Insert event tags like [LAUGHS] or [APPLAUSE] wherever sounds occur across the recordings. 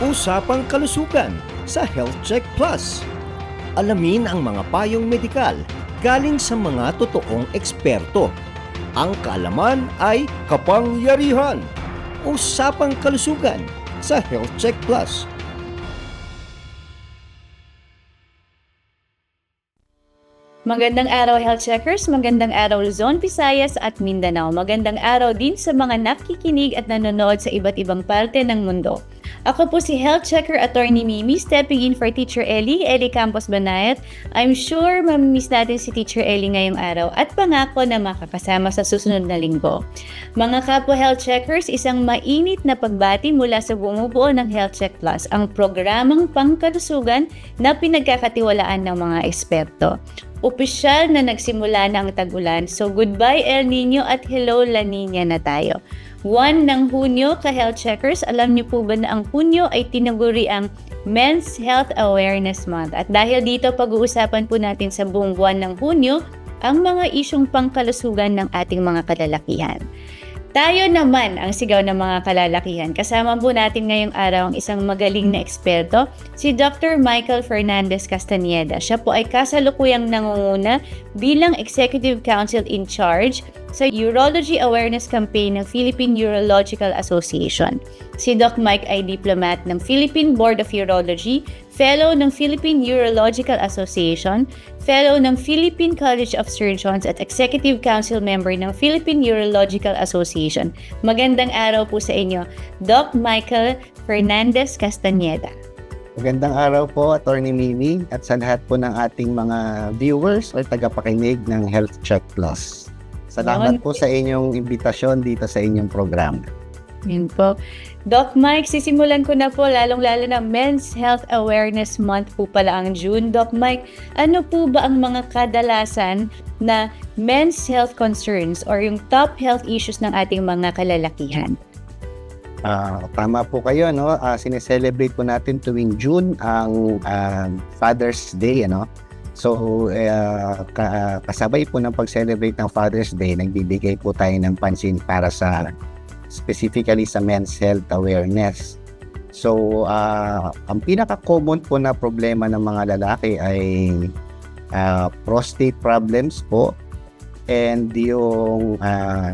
Usapang kalusugan sa Health Check Plus. Alamin ang mga payong medikal galing sa mga totoong eksperto. Ang kaalaman ay kapangyarihan. Usapang kalusugan sa Health Check Plus. Magandang araw Health Checkers, magandang araw Luzon, Visayas at Mindanao. Magandang araw din sa mga nakikinig at nanonood sa iba't ibang parte ng mundo. Ako po si Health Checker Attorney Mimi, stepping in for Teacher Ellie, Ellie Campos Banayat. I'm sure mamimiss natin si Teacher Ellie ngayong araw at pangako na makakasama sa susunod na linggo. Mga kapwa Health Checkers, isang mainit na pagbati mula sa bumubuo ng Health Check Plus, ang programang pangkalusugan na pinagkakatiwalaan ng mga eksperto. Opisyal na nagsimula na ang tagulan, so goodbye El Nino at hello La Nina na tayo. 1 ng Hunyo ka Health Checkers, alam niyo po ba na ang Hunyo ay tinaguri ang Men's Health Awareness Month. At dahil dito pag-uusapan po natin sa buong buwan ng Hunyo ang mga isyong pangkalusugan ng ating mga kalalakihan. Tayo naman ang sigaw ng mga kalalakihan. Kasama po natin ngayong araw ang isang magaling na eksperto, si Dr. Michael Fernandez Castaneda. Siya po ay kasalukuyang nangunguna bilang Executive Council in Charge sa Urology Awareness Campaign ng Philippine Urological Association. Si Doc Mike ay diplomat ng Philippine Board of Urology, Fellow ng Philippine Urological Association, Fellow ng Philippine College of Surgeons at Executive Council member ng Philippine Urological Association. Magandang araw po sa inyo, Doc Michael Fernandez Castaneda. Magandang araw po, Attorney Mimi, at sa lahat po ng ating mga viewers o tagapakinig ng Health Check Plus. Salamat po sa inyong imbitasyon dito sa inyong program. Yun po. Doc Mike, sisimulan ko na po lalong-lalo na Men's Health Awareness Month po pala ang June. Doc Mike, ano po ba ang mga kadalasan na men's health concerns or yung top health issues ng ating mga kalalakihan? Ah, tama po kayo, no? Ah, sineselebrate po natin tuwing June ang ah, Father's Day, ano? So, eh, ka- kasabay po ng pag-celebrate ng Father's Day, nagbibigay po tayo ng pansin para sa specifically sa men's health awareness. So, ah, ang pinaka-common po na problema ng mga lalaki ay ah, prostate problems po and yung ah,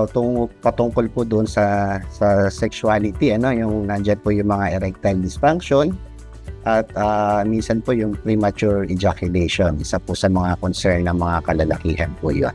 patung patungkol po doon sa sa sexuality ano yung nandiyan po yung mga erectile dysfunction at ah, minsan po yung premature ejaculation isa po sa mga concern ng mga kalalakihan po yun.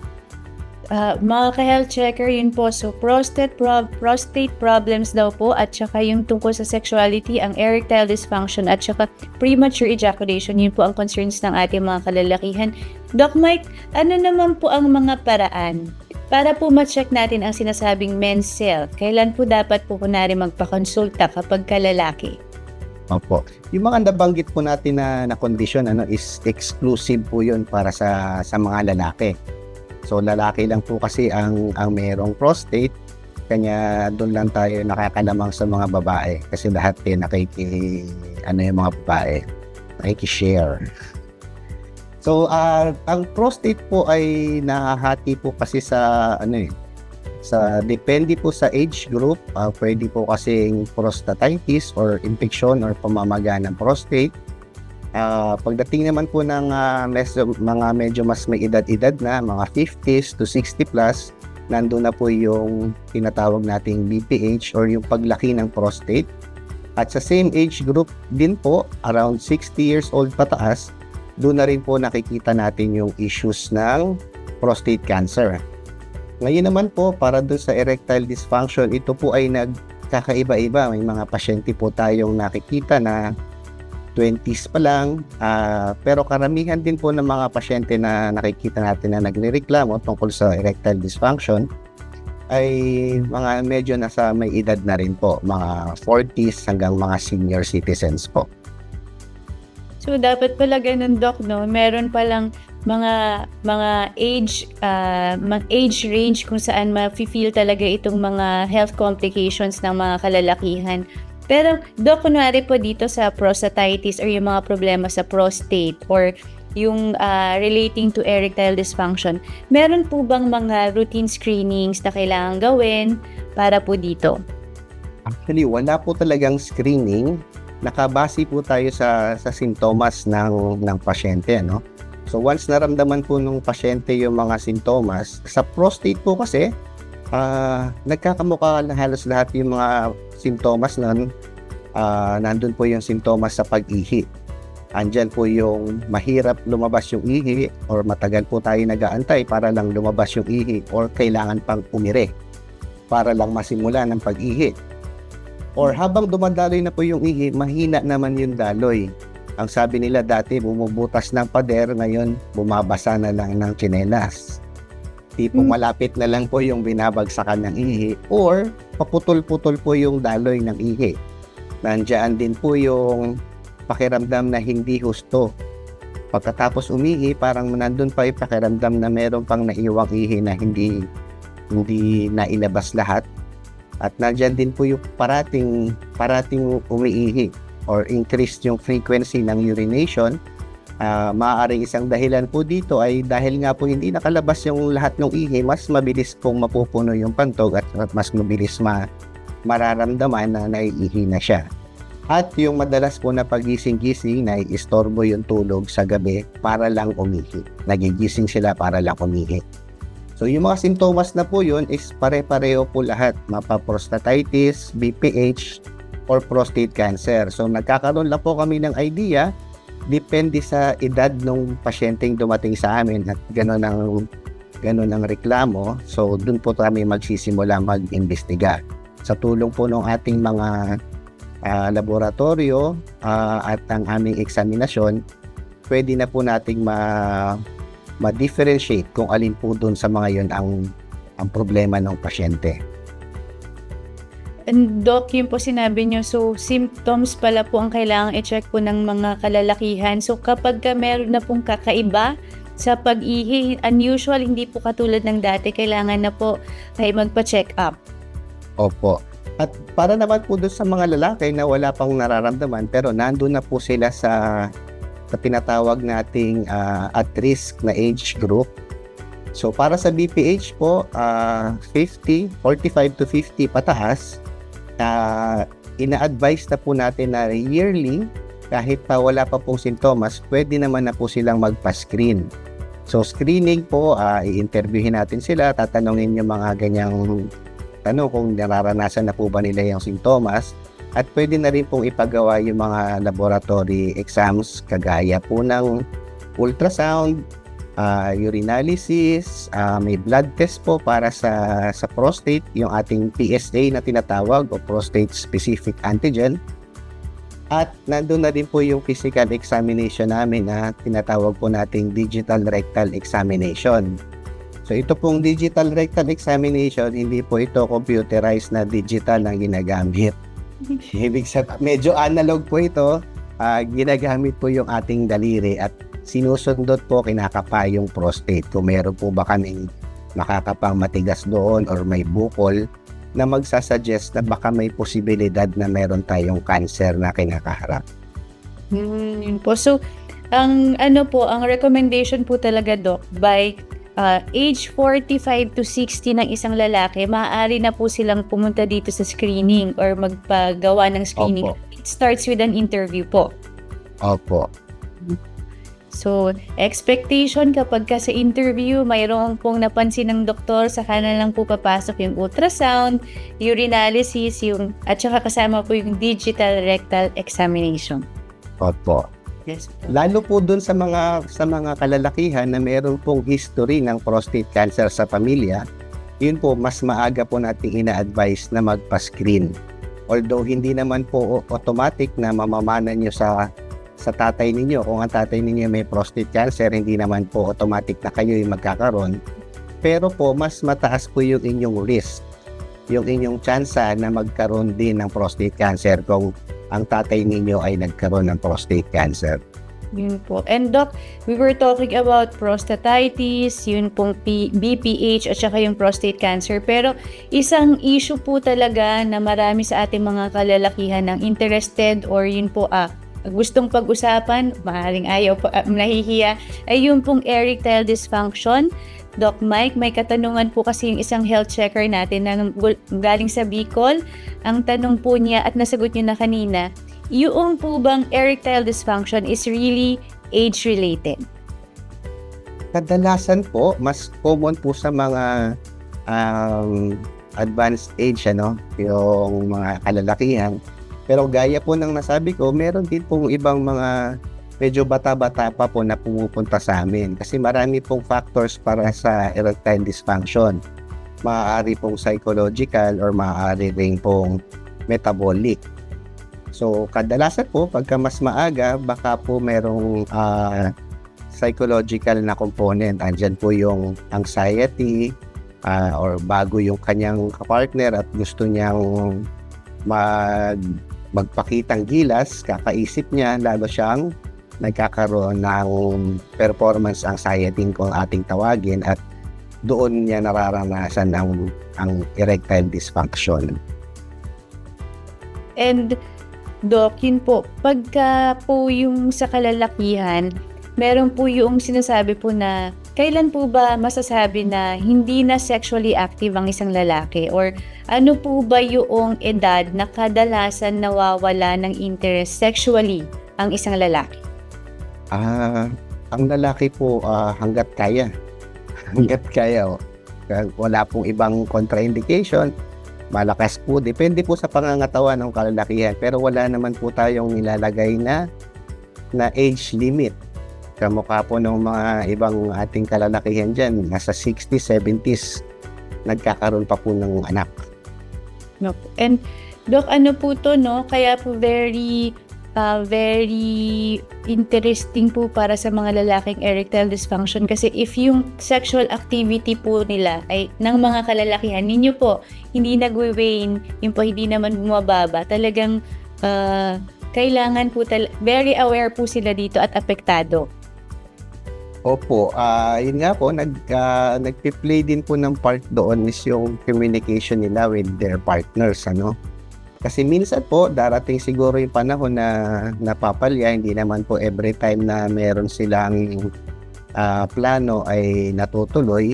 Ah, mga ka-health checker, yun po. So, prostate, prob- prostate problems daw po at saka yung tungkol sa sexuality, ang erectile dysfunction at saka premature ejaculation, yun po ang concerns ng ating mga kalalakihan. Doc Mike, ano naman po ang mga paraan para po ma-check natin ang sinasabing men's health? Kailan po dapat po kunwari magpakonsulta kapag kalalaki? Opo. Yung mga nabanggit po natin na na condition ano is exclusive po 'yun para sa sa mga lalaki. So lalaki lang po kasi ang ang merong prostate kanya doon lang tayo nakakalamang sa mga babae kasi lahat din nakiki ano yung mga babae nakiki-share. So ah, ang prostate po ay nahahati po kasi sa ano eh sa depende po sa age group, ah, pwede po kasing prostatitis or infection or pamamaga ng prostate. Ah, pagdating naman po ng ah, mes- mga medyo mas may edad-edad na, mga 50s to 60 plus, nandun na po yung tinatawag nating BPH or yung paglaki ng prostate. At sa same age group din po, around 60 years old pataas, doon na rin po nakikita natin yung issues ng prostate cancer. Ngayon naman po, para doon sa erectile dysfunction, ito po ay nagkakaiba-iba. May mga pasyente po tayong nakikita na 20s pa lang. ah, pero karamihan din po ng mga pasyente na nakikita natin na nagnireklamo tungkol sa erectile dysfunction ay mga medyo nasa may edad na rin po, mga 40s hanggang mga senior citizens po. So, dapat pala ganun, Doc, no? Meron palang mga mga age mga age range kung saan ma-feel talaga itong mga health complications ng mga kalalakihan. Pero, Doc, kunwari po dito sa prostatitis or yung mga problema sa prostate or yung ah, relating to erectile dysfunction, meron po bang mga routine screenings na kailangan gawin para po dito? Actually, wala po talagang screening. Nakabase po tayo sa sa sintomas ng ng pasyente, no? So once naramdaman po ng pasyente yung mga sintomas, sa prostate po kasi ah nagkakamukha na halos lahat yung mga sintomas nun. ah nandun po yung sintomas sa pag-ihi. Andyan po yung mahirap lumabas yung ihi or matagal po tayo nag-aantay para lang lumabas yung ihi or kailangan pang umire para lang masimula ng pag-ihi. Or habang dumadaloy na po yung ihi, mahina naman yung daloy. Ang sabi nila dati, bumubutas ng pader, ngayon bumabasa na lang ng tsinelas. Tipong Hmm. malapit na lang po yung binabagsakan ng ihi or paputol-putol po yung daloy ng ihi. Nandiyan din po yung pakiramdam na hindi husto. Pagkatapos umihi, parang nandun pa yung pakiramdam na meron pang naiwang ihi na hindi hindi nailabas lahat. At nandyan din po yung parating, parating umiihi or increased yung frequency ng urination. Ah, maaaring isang dahilan po dito ay dahil nga po hindi nakalabas yung lahat ng ihi, mas mabilis pong mapupuno yung pantog at mas mabilis ma mararamdaman na naiihi na siya. At yung madalas po na pagising-gising na istorbo yung tulog sa gabi para lang umihi. Nagigising sila para lang umihi. So yung mga sintomas na po yun is pare-pareho po lahat. Mapa-prostatitis, BPH, or prostate cancer. So nagkakaroon lang po kami ng idea depende sa edad ng pasyenteng dumating sa amin at gano'n ang gano'n ang reklamo. So dun po kami magsisimula mag-imbestiga. Sa tulong po ng ating mga ah, laboratorio ah, at ang aming eksaminasyon, pwede na po nating ma ma-differentiate kung alin po doon sa mga yon ang ang problema ng pasyente. And Doc, yun po sinabi nyo, so symptoms pala po ang kailangan i-check po ng mga kalalakihan. So kapag ka meron na pong kakaiba sa pag-ihi, unusual, hindi po katulad ng dati, kailangan na po ay magpa-check up. Opo. At para naman po doon sa mga lalaki na wala pang nararamdaman pero nandun na po sila sa sa tinatawag nating ah, at risk na age group. So para sa BPH po, ah, 50, 45 to 50 pataas, ah, ina-advise na po natin na yearly kahit pa wala pa pong sintomas, pwede naman na po silang magpa-screen. So screening po, ah, i-interviewin natin sila, tatanungin yung mga ganyang tanong kung nararanasan na po ba nila yung sintomas at pwede na rin pong ipagawa yung mga laboratory exams kagaya po ng ultrasound, ah, urinalysis, ah, may blood test po para sa sa prostate, yung ating PSA na tinatawag o prostate specific antigen. At nandun na din po yung physical examination namin na tinatawag po nating digital rectal examination. So ito pong digital rectal examination, hindi po ito computerized na digital na ginagamit. [LAUGHS] Ibig sabihin, medyo analog po ito. Ah, ginagamit po yung ating daliri at sinusundot po kinakapa yung prostate. Kung meron po ba kaming makakapang matigas doon or may bukol na magsasuggest na baka may posibilidad na meron tayong cancer na kinakaharap. Hmm, yun po. So, ang ano po, ang recommendation po talaga, Doc, by uh, age 45 to 60 ng isang lalaki, maaari na po silang pumunta dito sa screening or magpagawa ng screening. Opo. It starts with an interview po. Opo. So, expectation kapag ka sa interview, mayroon pong napansin ng doktor, saka na lang po papasok yung ultrasound, urinalysis, yung, at saka kasama po yung digital rectal examination. Opo. Yes. Lalo po dun sa mga sa mga kalalakihan na meron pong history ng prostate cancer sa pamilya, yun po mas maaga po nating ina-advise na magpa-screen. Although hindi naman po automatic na mamamana nyo sa sa tatay ninyo. Kung ang tatay ninyo may prostate cancer, hindi naman po automatic na kayo yung magkakaroon. Pero po, mas mataas po yung inyong risk. Yung inyong tsansa na magkaroon din ng prostate cancer kung ang tatay ninyo ay nagkaroon ng prostate cancer. Yun po. And Doc, we were talking about prostatitis, yun pong P- BPH at saka yung prostate cancer. Pero isang issue po talaga na marami sa ating mga kalalakihan ng interested or yun po ah, gustong pag-usapan, maaaring ayaw po, ah, nahihiya, ay yung pong erectile dysfunction. Doc Mike, may katanungan po kasi yung isang health checker natin na galing sa Bicol. Ang tanong po niya at nasagot niyo na kanina, yung po bang erectile dysfunction is really age-related? Kadalasan po, mas common po sa mga um, advanced age, ano, yung mga kalalakihan. Pero gaya po ng nasabi ko, meron din pong ibang mga medyo bata-bata pa po na pumupunta sa amin. Kasi marami pong factors para sa erectile dysfunction. Maaari pong psychological or maaari rin pong metabolic. So, kadalasan po, pagka mas maaga, baka po merong ah, psychological na component. Andyan po yung anxiety ah, or bago yung kanyang kapartner at gusto niyang mag, magpakitang gilas, kakaisip niya, lalo siyang nagkakaroon ng performance anxiety kung ating tawagin at doon niya nararanasan ang, ang erectile dysfunction. And Doc, yun po, pagka po yung sa kalalakihan, meron po yung sinasabi po na kailan po ba masasabi na hindi na sexually active ang isang lalaki? Or ano po ba yung edad na kadalasan nawawala ng interest sexually ang isang lalaki? Ah, ang lalaki po ah, hanggat kaya. [LAUGHS] Hanggat kaya. Oh. Wala pong ibang contraindication. Malakas po. Depende po sa pangangatawan ng kalalakihan. Pero wala naman po tayong nilalagay na na age limit. Kamukha po ng mga ibang ating kalalakihan dyan. Nasa 60s, 70s. Nagkakaroon pa po ng anak. No. And Doc, ano po to, no? Kaya po very uh, very interesting po para sa mga lalaking erectile dysfunction kasi if yung sexual activity po nila ay ng mga kalalakihan ninyo po hindi nagwe-wane, yung po hindi naman bumababa, talagang uh, kailangan po tal- very aware po sila dito at apektado. Opo, ah yun nga po, nag, ah, nagpi-play din po ng part doon is yung communication nila with their partners, ano. Kasi minsan po, darating siguro yung panahon na napapalya, hindi naman po every time na meron silang ah, plano ay natutuloy.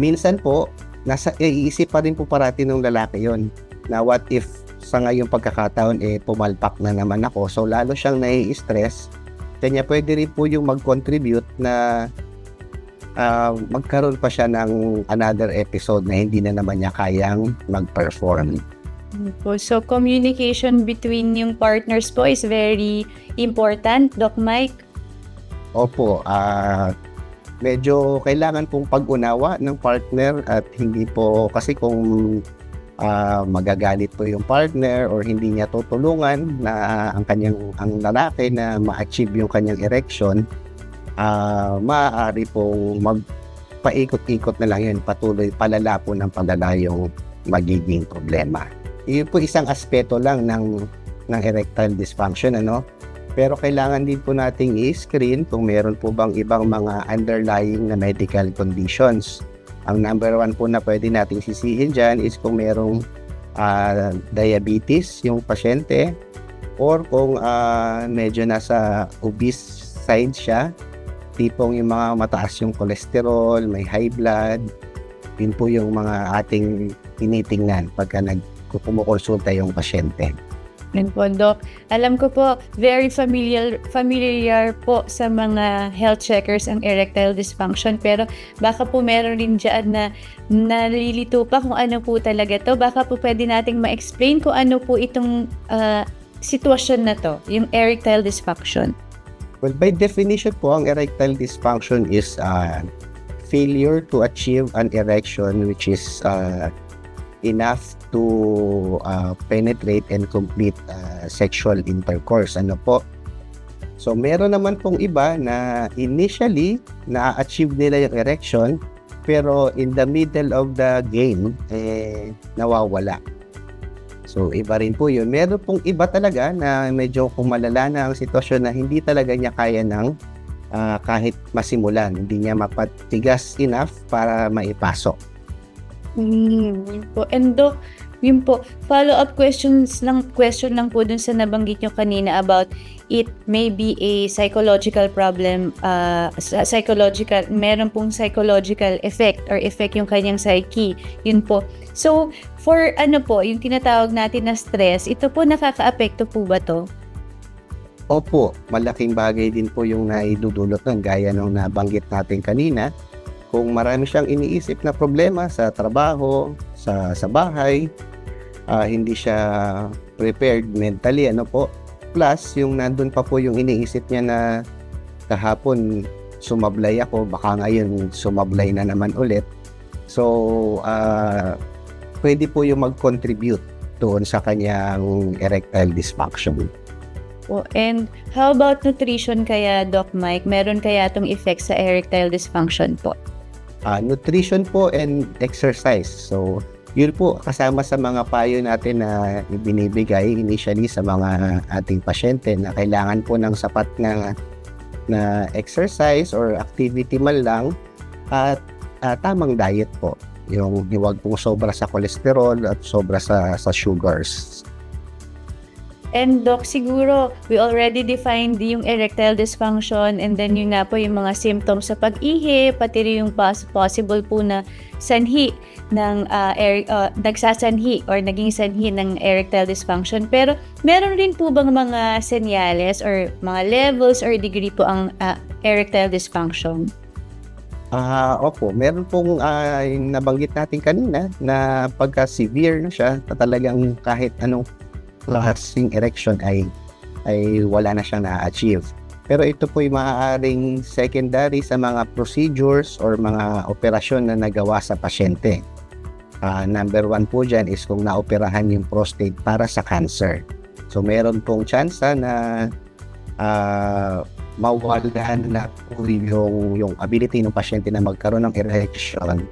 Minsan po, nasa iisip pa rin po parati ng lalaki yon na what if sa ngayong pagkakataon eh pumalpak na naman ako. So lalo siyang nai-stress kanya pwede rin po yung mag-contribute na ah, magkaroon pa siya ng another episode na hindi na naman niya kayang mag-perform. Yun po. So communication between yung partners po is very important, Doc Mike. Opo, ah medyo kailangan pong pag-unawa ng partner at hindi po kasi kung ah, magagalit po yung partner or hindi niya tutulungan na ang kanyang ang lalaki na ma-achieve yung kanyang erection, ah maaari pong magpaikot-ikot na lang yun, patuloy palala po ng palala yung magiging problema. Yun po isang aspeto lang ng ng erectile dysfunction ano pero kailangan din po nating i-screen kung meron po bang ibang mga underlying na medical conditions. Ang number one po na pwede nating sisihin dyan is kung merong ah, diabetes yung pasyente or kung ah, medyo nasa obese side siya, tipong yung mga mataas yung cholesterol, may high blood, yun po yung mga ating tinitingnan pagka nagkukumukonsulta yung pasyente. Yan po, Doc. Alam ko po, very familiar, familiar po sa mga health checkers ang erectile dysfunction. Pero baka po meron rin dyan na nalilito pa kung ano po talaga to. Baka po pwede nating ma-explain kung ano po itong ah, sitwasyon na to, yung erectile dysfunction. Well, by definition po, ang erectile dysfunction is uh, failure to achieve an erection which is uh, enough to uh, penetrate and complete uh, sexual intercourse. Ano po? So, meron naman pong iba na initially na-achieve nila yung erection pero in the middle of the game, eh, nawawala. So, iba rin po yun. Meron pong iba talaga na medyo kung malala na ang sitwasyon na hindi talaga niya kaya ng ah, kahit masimulan. Hindi niya mapatigas enough para maipasok. Mm, yun po. And Doc, Yun po, follow-up questions lang, question lang po dun sa nabanggit nyo kanina about it may be a psychological problem, uh, psychological, meron pong psychological effect or effect yung kanyang psyche. Yun po. So, for ano po, yung tinatawag natin na stress, ito po nakaka-apekto po ba to? Opo, malaking bagay din po yung naidudulot nun gaya nung nabanggit natin kanina. Kung marami siyang iniisip na problema sa trabaho, sa sa bahay, ah, hindi siya prepared mentally, ano po. Plus, yung nandun pa po yung iniisip niya na kahapon sumablay ako, baka ngayon sumablay na naman ulit. So, ah, pwede po yung mag-contribute doon sa kanyang erectile dysfunction. Po. And how about nutrition kaya, Doc Mike? Meron kaya itong effect sa erectile dysfunction po? Ah, nutrition po and exercise. So, yun po kasama sa mga payo natin na binibigay initially sa mga ating pasyente na kailangan po ng sapat na na exercise or activity man lang at ah, tamang diet po. Yung huwag pong sobra sa cholesterol at sobra sa sa sugars. And Doc, siguro, we already defined yung erectile dysfunction and then yun nga po yung mga symptoms sa pag-ihi, pati rin yung pos- possible po na sanhi ng ah, er- ah, nagsasanhi or naging sanhi ng erectile dysfunction. Pero meron rin po bang mga senyales or mga levels or degree po ang ah, erectile dysfunction? Ah, opo, meron pong yung nabanggit natin kanina na pagka severe na siya, talagang kahit anong klaseng erection ay ay wala na siyang na-achieve. Pero ito po ay maaaring secondary sa mga procedures or mga operasyon na nagawa sa pasyente. Ah, number one po dyan is kung naoperahan yung prostate para sa cancer. So meron pong tsansa na ah, mawalan na po yung, yung ability ng pasyente na magkaroon ng erection.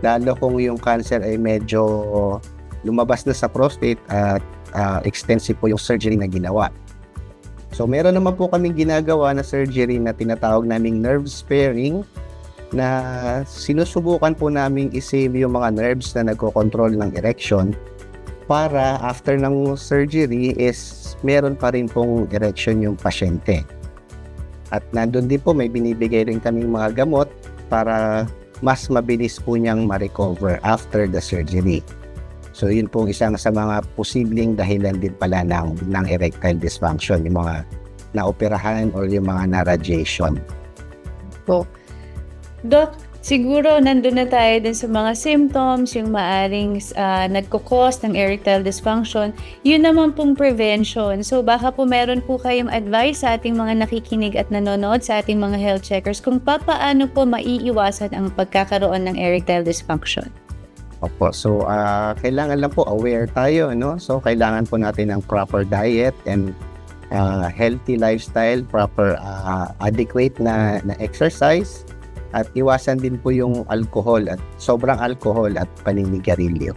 Lalo kung yung cancer ay medyo lumabas na sa prostate at ah, extensive po yung surgery na ginawa. So meron naman po kaming ginagawa na surgery na tinatawag naming nerve sparing na sinusubukan po naming isave yung mga nerves na nagko-control ng erection para after ng surgery is meron pa rin pong erection yung pasyente. At nandun din po may binibigay rin kaming mga gamot para mas mabilis po niyang ma-recover after the surgery. So yun pong isang sa mga posibleng dahilan din pala ng, ng erectile dysfunction, yung mga naoperahan or yung mga na-radiation. Doc, siguro nandun na tayo dun sa mga symptoms, yung maaring uh, nagkukos ng erectile dysfunction. Yun naman pong prevention. So baka po meron po kayong advice sa ating mga nakikinig at nanonood sa ating mga health checkers kung papaano po maiiwasan ang pagkakaroon ng erectile dysfunction. Opo, so ah, kailangan lang po aware tayo, no? So kailangan po natin ng proper diet and ah, healthy lifestyle, proper ah, adequate na, na exercise at iwasan din po yung alcohol at sobrang alcohol at paninigarilyo.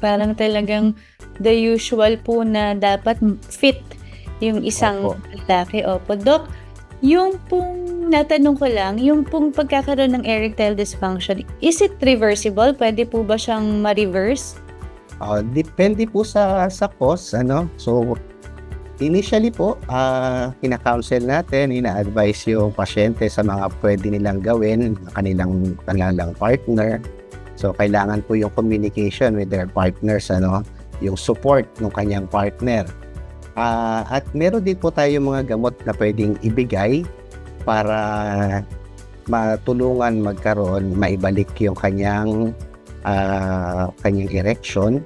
Parang talagang the usual po na dapat fit yung isang Opo. lalaki. Opo, Doc, yung pong natanong ko lang, yung pong pagkakaroon ng erectile dysfunction, is it reversible? Pwede po ba siyang ma-reverse? Ah, depende po sa sa cause, ano? So initially po, ah kina-counsel natin, ina-advise yung pasyente sa mga pwede nilang gawin, ng kanilang kanilang partner. So kailangan po yung communication with their partners, ano, yung support ng kanyang partner. Ah, at meron din po tayo mga gamot na pwedeng ibigay para matulungan magkaroon, maibalik yung kanyang ah, kanyang erection.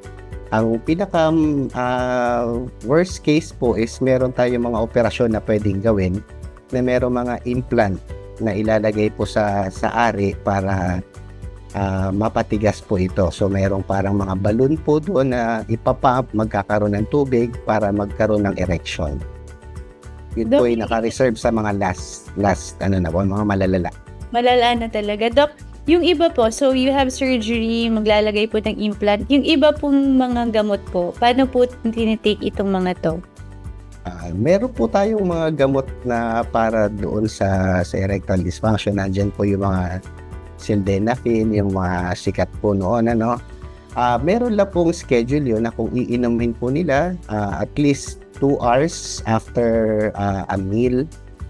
Ang pinaka ah, worst case po is meron tayong mga operasyon na pwedeng gawin na meron mga implant na ilalagay po sa sa ari para ah, mapatigas po ito. So merong parang mga balloon po doon na ipapump, magkakaroon ng tubig para magkaroon ng erection. Yun po ay Doc, naka-reserve sa mga last last ano na po, mga malalala. Malala na talaga. Doc, yung iba po, so you have surgery, maglalagay po ng implant. Yung iba pong mga gamot po, paano po tinitake itong mga to? Ah, meron po tayong mga gamot na para doon sa, sa erectile dysfunction. Nandiyan po yung mga sildenafil, yung mga sikat po noon, ano. Ah, meron lang pong schedule yun na kung iinumin po nila ah, at least 2 hours after ah, a meal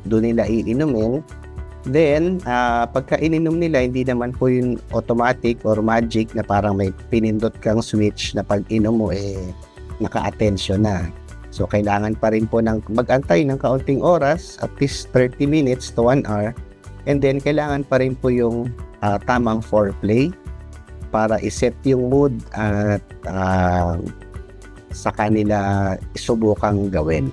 doon nila iinumin. Then, ah, pagka ininom nila, hindi naman po yun automatic or magic na parang may pinindot kang switch na pag inom mo eh naka-attention na. So, kailangan pa rin po ng mag-antay ng kaunting oras, at least 30 minutes to 1 hour. And then, kailangan pa rin po yung ah, tamang foreplay para iset yung mood at ah, sa kanila subukang gawin.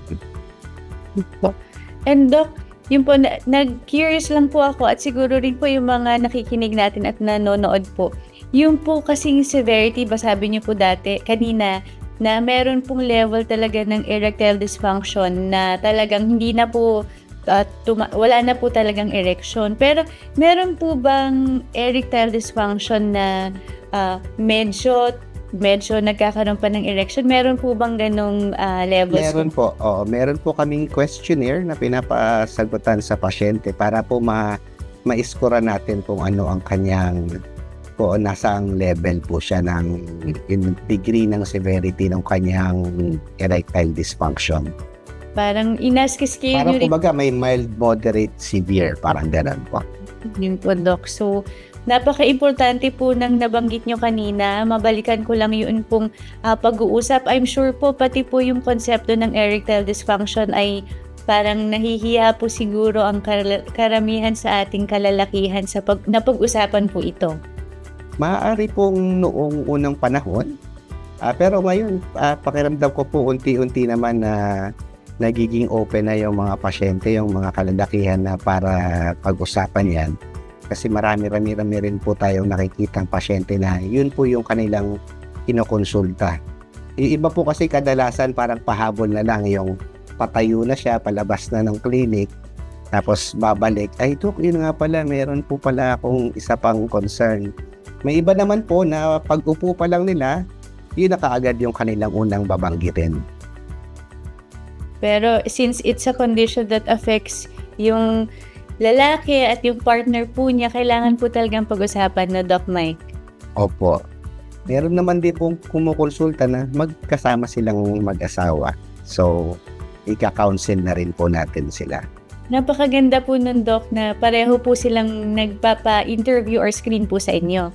And Doc, yun po, na- nag-curious lang po ako at siguro rin po yung mga nakikinig natin at nanonood po. Yung po kasing severity, ba sabi niyo po dati, kanina, na meron pong level talaga ng erectile dysfunction na talagang hindi na po uh, tuma- wala na po talagang erection. Pero meron po bang erectile dysfunction na uh, medyo medyo nagkakaroon pa ng erection? Meron po bang ganong uh, levels? Meron po, oo, meron po kaming questionnaire na pinapasagutan sa pasyente para po ma maiskura natin kung ano ang kanyang kung nasang level po siya ng in degree ng severity ng kanyang erectile dysfunction. Parang inaskiskill Parang rin kumbaga may mild, moderate, severe, parang ganun po. yun po, Doc. So, napaka-importante po ng nabanggit nyo kanina. Mabalikan ko lang yun pong ah, pag-uusap. I'm sure po, pati po yung konsepto ng erectile dysfunction ay parang nahihiya po siguro ang kar- karamihan sa ating kalalakihan sa pag- napag-usapan po ito. Maaari pong noong unang panahon, ah, pero ngayon, ah, pakiramdam ko po unti-unti naman na nagiging open na yung mga pasyente, yung mga kalalakihan na para pag-usapan yan. Kasi marami-rami-rami rin po tayong nakikitang pasyente na yun po yung kanilang kinokonsulta. Yung iba po kasi kadalasan parang pahabol na lang yung patayo na siya, palabas na ng clinic, tapos babalik, ay Dok, yun nga pala, meron po pala akong isa pang concern. May iba naman po na pag upo pa lang nila, yun na kaagad yung kanilang unang babanggitin. Pero since it's a condition that affects yung lalaki at yung partner po niya, kailangan po talagang pag-usapan na Doc Mike. Opo. Meron naman din pong kumukonsulta na magkasama silang mag-asawa. So, ika-counsel na rin po natin sila. Napakaganda po nun, Doc, na pareho po silang nagpapa-interview or screen po sa inyo.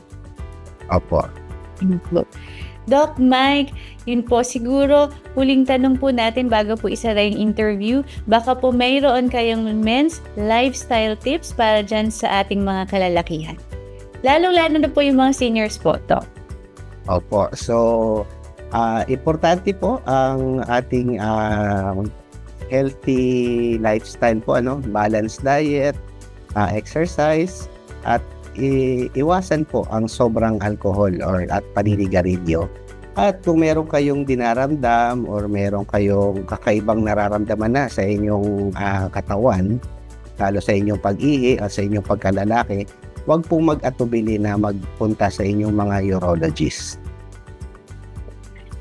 Opo. Doc Mike, yun po siguro huling tanong po natin bago po isara yung interview. Baka po mayroon kayong men's lifestyle tips para dyan sa ating mga kalalakihan. Lalo-lalo na po yung mga seniors po, Doc. Opo. So, ah importante po ang ating ah, healthy lifestyle po, ano, balanced diet, ah, exercise, at iwasan po ang sobrang alcohol or at paninigarilyo. At kung meron kayong dinaramdam or meron kayong kakaibang nararamdaman na sa inyong ah, katawan, lalo sa inyong pag-ihi at sa inyong pagkalalaki, huwag pong mag-atubili na magpunta sa inyong mga urologist.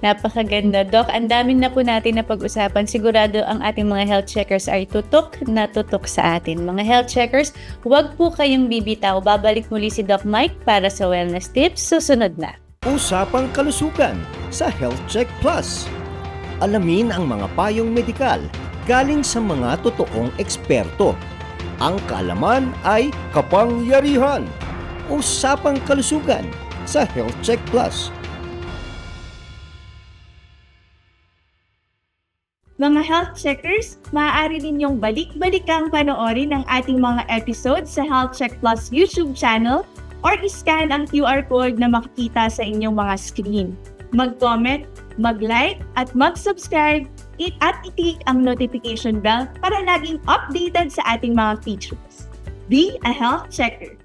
Napakaganda, Doc. Ang dami na po natin na pag-usapan. Sigurado ang ating mga health checkers ay tutok na tutok sa atin. Mga health checkers, huwag po kayong bibitaw. Babalik muli si Doc Mike para sa wellness tips. Susunod na. Usapang kalusugan sa Health Check Plus. Alamin ang mga payong medikal galing sa mga totoong eksperto. Ang kaalaman ay kapangyarihan. Usapang kalusugan sa Health Check Plus. Mga health checkers, maaari ninyong balik-balikang panoorin ang ating mga episodes sa Health Check Plus YouTube channel or iscan ang QR code na makikita sa inyong mga screen. Mag-comment, mag-like, at mag-subscribe i- at i-click ang notification bell para laging updated sa ating mga features. Be a health checker!